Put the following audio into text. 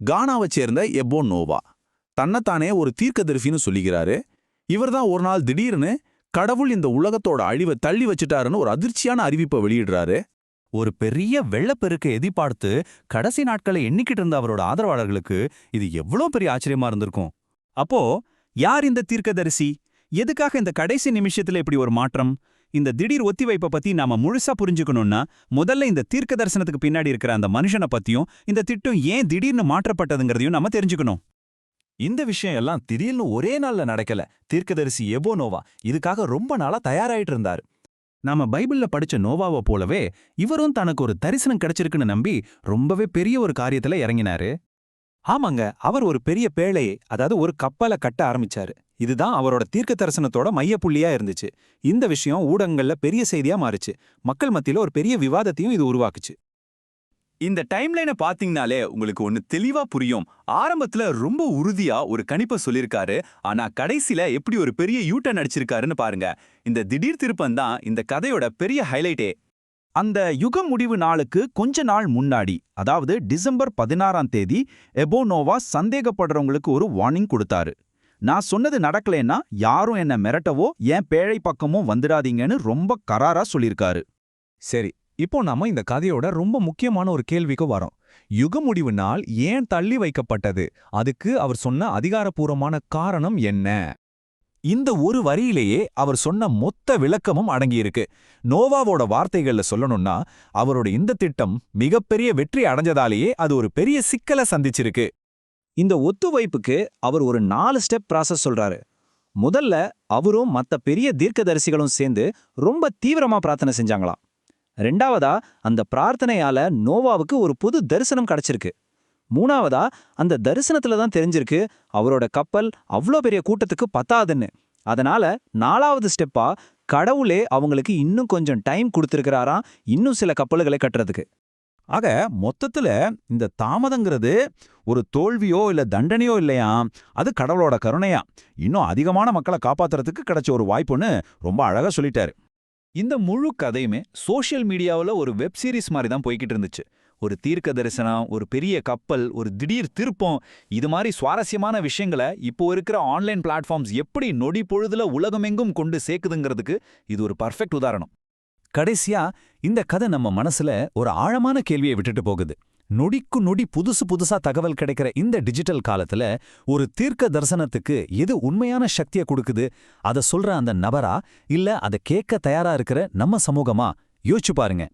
கானாவைச் சேர்ந்த எபோ நோவா தன்னைத்தானே ஒரு தீர்க்கதரிசின்னு சொல்லிக்கிறாரு இவர்தான் ஒரு நாள் திடீர்னு கடவுள் இந்த உலகத்தோட அழிவை தள்ளி வச்சுட்டாருன்னு ஒரு அதிர்ச்சியான அறிவிப்பை வெளியிடுறாரு. ஒரு பெரிய வெள்ளப்பெருக்கை எதிர்பார்த்து கடைசி நாட்களை எண்ணிக்கிட்டு இருந்த அவரோட ஆதரவாளர்களுக்கு இது எவ்வளோ பெரிய ஆச்சரியமா இருந்திருக்கும். அப்போ யார் இந்த தீர்க்கதரிசி? எதுக்காக இந்த கடைசி நிமிஷத்துல இப்படி ஒரு மாற்றம்? இந்த திடீர் ஒத்திவைப்பை பத்தி நாம முழுசா புரிஞ்சுக்கணும்னா முதல்ல இந்த தீர்க்க தரிசனத்துக்கு பின்னாடி இருக்கிற அந்த மனுஷனை பத்தியும் இந்த திட்டம் ஏன் திடீர்னு மாற்றப்பட்டதுங்கிறதையும் நம்ம தெரிஞ்சுக்கணும். இந்த விஷயம் எல்லாம் திடீர்னு ஒரே நாள்ல நடக்கல. தீர்க்கதரிசி எபோனோவா இதுக்காக ரொம்ப நாளா தயாராயிட்டு இருந்தாரு. நாம பைபிள்ல படிச்ச நோவாவை போலவே இவரும் தனக்கு ஒரு தரிசனம் கிடைச்சிருக்குன்னு நம்பி ரொம்பவே பெரிய ஒரு காரியத்துல இறங்கினாரு. ஆமாங்க அவர் ஒரு பெரிய பேழையை அதாவது ஒரு கப்பலை கட்ட ஆரம்பிச்சாரு. இதுதான் அவரோட தீர்க்க தரிசனத்தோட மையப்புள்ளியா இருந்துச்சு. இந்த விஷயம் ஊடகங்கள்ல பெரிய செய்தியா மாறுச்சு. மக்கள் மத்தியில ஒரு பெரிய விவாதத்தையும் இது உருவாக்குச்சு. இந்த டைம்லைனை பார்த்தீங்கனாலே உங்களுக்கு ஒன்னு தெளிவா புரியும். ஆரம்பத்துல ரொம்ப உறுதியா ஒரு கணிப்பை சொல்லிருக்காரு ஆனா கடைசில எப்படி ஒரு பெரிய யூட்டன் அடிச்சிருக்காருன்னு பாருங்க. இந்த திடீர் திருப்பம் தான் இந்த கதையோட பெரிய ஹைலைட்டே அந்த யுக முடிவு நாளுக்கு கொஞ்ச நாள் முன்னாடி அதாவது டிசம்பர் பதினாறாம் தேதி எபோனோவா சந்தேகப்படுறவங்களுக்கு ஒரு வார்னிங் கொடுத்தாரு. நான் சொன்னது நடக்கலேன்னா யாரும் என்ன மிரட்டவோ என் பேழை பக்கமும் வந்துடாதீங்கன்னு ரொம்ப கராரா சொல்லியிருக்காரு. சரி இப்போ நாம இந்த கதையோட ரொம்ப முக்கியமான ஒரு கேள்விக்கு வரோம். யுக முடிவு நாள் ஏன் தள்ளி வைக்கப்பட்டது? அதுக்கு அவர் சொன்ன அதிகாரப்பூர்வமான காரணம் என்ன? இந்த ஒரு வரியிலேயே அவர் சொன்ன மொத்த விளக்கமும் அடங்கியிருக்கு. நோவாவோட வார்த்தைகள்ல சொல்லணும்னா அவரோட இந்த திட்டம் மிகப்பெரிய வெற்றி அடைஞ்சதாலேயே அது ஒரு பெரிய சிக்கலை சந்திச்சிருக்கு. இந்த ஒத்துவைப்புக்கு அவர் ஒரு நாலு ஸ்டெப் ப்ராசஸ் சொல்றாரு. முதல்ல அவரும் மத்த பெரிய தீர்க்கதரிசிகளும் சேர்ந்து ரொம்ப தீவிரமா பிரார்த்தனை செஞ்சாங்களாம். ரெண்டாவதா அந்த பிரார்த்தனையால நோவாவுக்கு ஒரு புது தரிசனம் கிடைச்சிருக்கு. மூணாவதா அந்த தரிசனத்துல தான் தெரிஞ்சிருக்கு அவரோட கப்பல் அவ்வளோ பெரிய கூட்டத்துக்கு பத்தாதுன்னு. அதனால நாலாவது ஸ்டெப்பா கடவுளே அவங்களுக்கு இன்னும் கொஞ்சம் டைம் கொடுத்துருக்கிறாராம் இன்னும் சில கப்பல்களை கட்டுறதுக்கு. ஆக மொத்தத்துல இந்த தாமதங்கிறது ஒரு தோல்வியோ இல்ல தண்டனையோ இல்லையா? அது கடவுளோட கருணையா? இன்னும் அதிகமான மக்களை காப்பாத்துறதுக்கு கிடைச்ச ஒரு வாய்ப்புன்னு ரொம்ப அழகா சொல்லிட்டாரு. இந்த முழு கதையுமே சோஷியல் மீடியாவில் ஒரு வெப் சீரிஸ் மாதிரி தான் போய்கிட்டு இருந்துச்சு. ஒரு தீர்க்க தரிசனம் ஒரு பெரிய கப்பல் ஒரு திடீர் திருப்பம் இது மாதிரி சுவாரஸ்யமான விஷயங்களை இப்போ இருக்கிற ஆன்லைன் பிளாட்ஃபார்ம்ஸ் எப்படி நொடி பொழுதுல உலகமெங்கும் கொண்டு சேர்க்குதுங்கிறதுக்கு இது ஒரு பர்ஃபெக்ட் உதாரணம். கடைசியா இந்த கதை நம்ம மனசுல ஒரு ஆழமான கேள்வியை விட்டுட்டு போகுது. நொடிக்கு நொடி புதுசு புதுசா தகவல் கிடைக்கிற இந்த டிஜிட்டல் காலத்துல ஒரு தீர்க்க தரிசனத்துக்கு எது உண்மையான சக்தியை கொடுக்குது? அத சொல்ற அந்த நபரா? இல்ல அதை கேட்க தயாரா இருக்கிற நம்ம சமூகமா? யோசிச்சு பாருங்க.